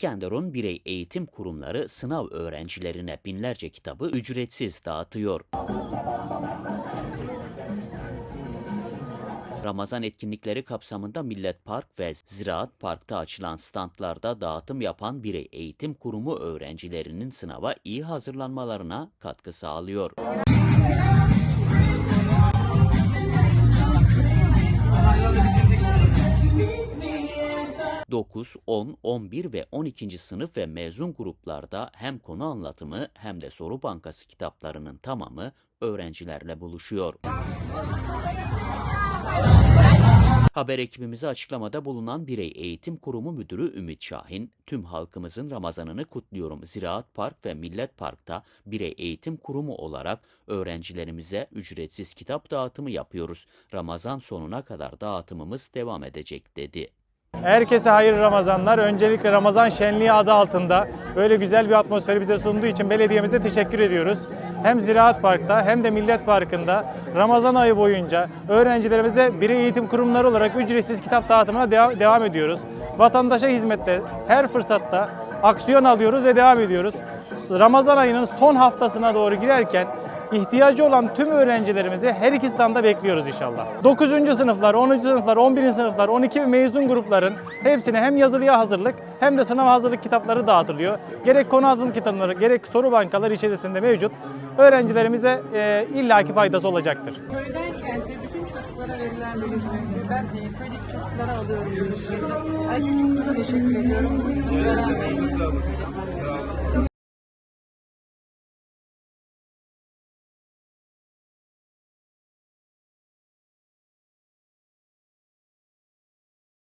İskenderun Birey Eğitim Kurumları sınav öğrencilerine binlerce kitabı ücretsiz dağıtıyor. Ramazan etkinlikleri kapsamında Millet Park ve Ziraat Park'ta açılan standlarda dağıtım yapan Birey Eğitim Kurumu öğrencilerinin sınava iyi hazırlanmalarına katkı sağlıyor. ...9, 10, 11 ve 12. sınıf ve mezun gruplarda hem konu anlatımı hem de soru bankası kitaplarının tamamı öğrencilerle buluşuyor. Haber ekibimize açıklamada bulunan Birey Eğitim Kurumu Müdürü Ümit Şahin, tüm halkımızın Ramazanını kutluyorum. Ziraat Park ve Millet Park'ta Birey Eğitim Kurumu olarak öğrencilerimize ücretsiz kitap dağıtımı yapıyoruz. Ramazan sonuna kadar dağıtımımız devam edecek dedi. Herkese hayırlı Ramazanlar. Öncelikle Ramazan Şenliği adı altında böyle güzel bir atmosferi bize sunduğu için belediyemize teşekkür ediyoruz. Hem Ziraat Park'ta hem de Millet Parkı'nda Ramazan ayı boyunca öğrencilerimize birey eğitim kurumları olarak ücretsiz kitap dağıtımına devam, devam ediyoruz. Vatandaşa hizmette her fırsatta aksiyon alıyoruz ve devam ediyoruz. Ramazan ayının son haftasına doğru girerken ihtiyacı olan tüm öğrencilerimizi her iki standa bekliyoruz inşallah. 9. sınıflar, 10. sınıflar, 11. sınıflar, 12 ve mezun grupların hepsine hem yazılıya hazırlık hem de sınav hazırlık kitapları dağıtılıyor. Gerek konu adım kitapları, gerek soru bankaları içerisinde mevcut. Öğrencilerimize e, illaki faydası olacaktır. Köyden kente bütün çocuklara verilen bir hizmet. Ben e, köydeki çocuklara alıyorum. Ayrıca çok teşekkür ediyorum. Veren